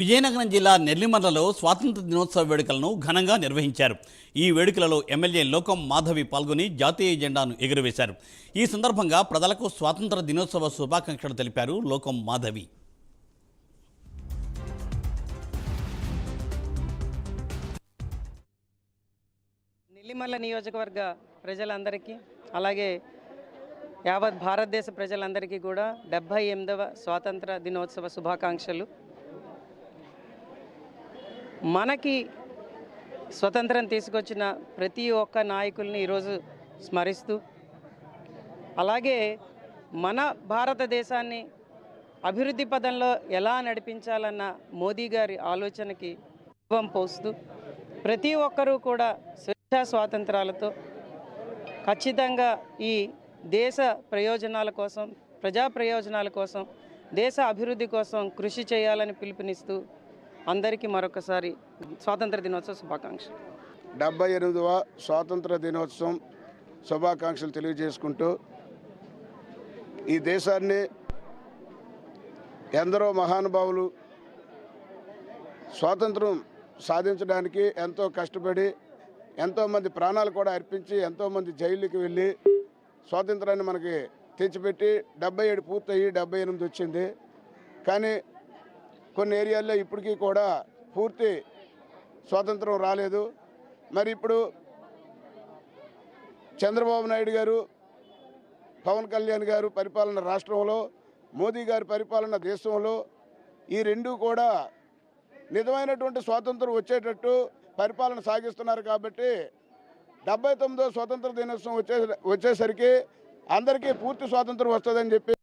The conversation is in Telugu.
విజయనగరం జిల్లా నెల్లిమర్లలో స్వాతంత్ర దినోత్సవ వేడుకలను ఘనంగా నిర్వహించారు. ఈ వేడుకలలో ఎమ్మెల్యే లోకం మాధవి పాల్గొని జాతీయ జెండాను ఎగురవేశారు. ఈ సందర్భంగా ప్రజలకు స్వాతంత్ర దినోత్సవ శుభాకాంక్షలు తెలిపారు లోకం మాధవి. నెల్లిమల్ల నియోజకవర్గ ప్రజలందరికీ అలాగే యావత్ భారతదేశ ప్రజలందరికీ కూడా డెబ్భై ఎనిమిదవ స్వాతంత్ర దినోత్సవ శుభాకాంక్షలు. మనకి స్వతంత్రం తీసుకొచ్చిన ప్రతి ఒక్క నాయకుల్ని ఈరోజు స్మరిస్తూ అలాగే మన భారతదేశాన్ని అభివృద్ధి పదంలో ఎలా నడిపించాలన్న మోదీ గారి ఆలోచనకి రూపం పోస్తూ ప్రతి ఒక్కరూ కూడా స్వేచ్ఛా స్వాతంత్రాలతో ఖచ్చితంగా ఈ దేశ ప్రయోజనాల కోసం ప్రజా ప్రయోజనాల కోసం దేశ అభివృద్ధి కోసం కృషి చేయాలని పిలుపునిస్తూ అందరికీ మరొకసారి స్వాతంత్ర దినోత్సవ శుభాకాంక్షలు. డెబ్బై ఎనిమిదవ స్వాతంత్ర దినోత్సవం శుభాకాంక్షలు తెలియజేసుకుంటూ ఈ దేశాన్ని ఎందరో మహానుభావులు స్వాతంత్రం సాధించడానికి ఎంతో కష్టపడి ఎంతోమంది ప్రాణాలు కూడా అర్పించి ఎంతోమంది జైలుకి వెళ్ళి స్వాతంత్రాన్ని మనకి తెచ్చిపెట్టి డెబ్బై ఏడు పూర్తయి డెబ్బై ఎనిమిది వచ్చింది. కానీ కొన్ని ఏరియాల్లో ఇప్పటికీ కూడా పూర్తి స్వాతంత్రం రాలేదు. మరి ఇప్పుడు చంద్రబాబు నాయుడు గారు పవన్ కళ్యాణ్ గారు పరిపాలన రాష్ట్రంలో మోదీ గారి పరిపాలన దేశంలో ఈ రెండు కూడా నిజమైనటువంటి స్వాతంత్రం వచ్చేటట్టు పరిపాలన సాగిస్తున్నారు కాబట్టి డెబ్బై తొమ్మిదో స్వాతంత్ర దినోత్సవం వచ్చే వచ్చేసరికి అందరికీ పూర్తి స్వాతంత్రం వస్తుందని చెప్పి